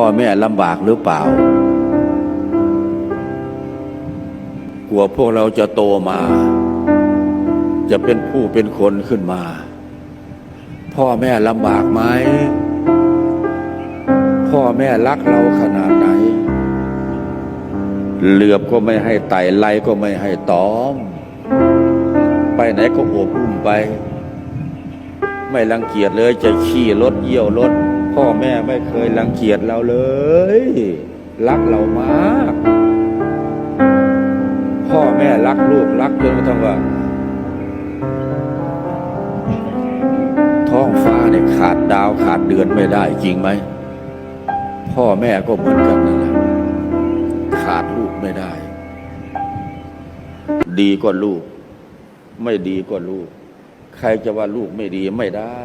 พ่อแม่ลำบากหรือเปล่า กลัวพวกเราจะโตมา จะเป็นผู้เป็นคนขึ้นมา พ่อแม่ลำบากไหม พ่อแม่รักเราขนาดไหน เหลือบก็ไม่ให้ไต่ไล่ก็ไม่ให้ตอม ไปไหนก็โอบอุ้มไป ไม่รังเกียจเลยจะขี่รถเยี่ยวรถ พ่อแม่ไม่เคยรังเกียจเราเลย รักเรามาก พ่อแม่รักลูกรักจนกระทั่งว่า ท้องฟ้าเนี่ยขาดดาวขาดเดือนไม่ได้จริงไหม พ่อแม่ก็เหมือนกันนั่นแหละขาดลูกไม่ได้ ดีกว่าลูก ไม่ดีกว่าลูก ใครจะว่าลูกไม่ดีไม่ได้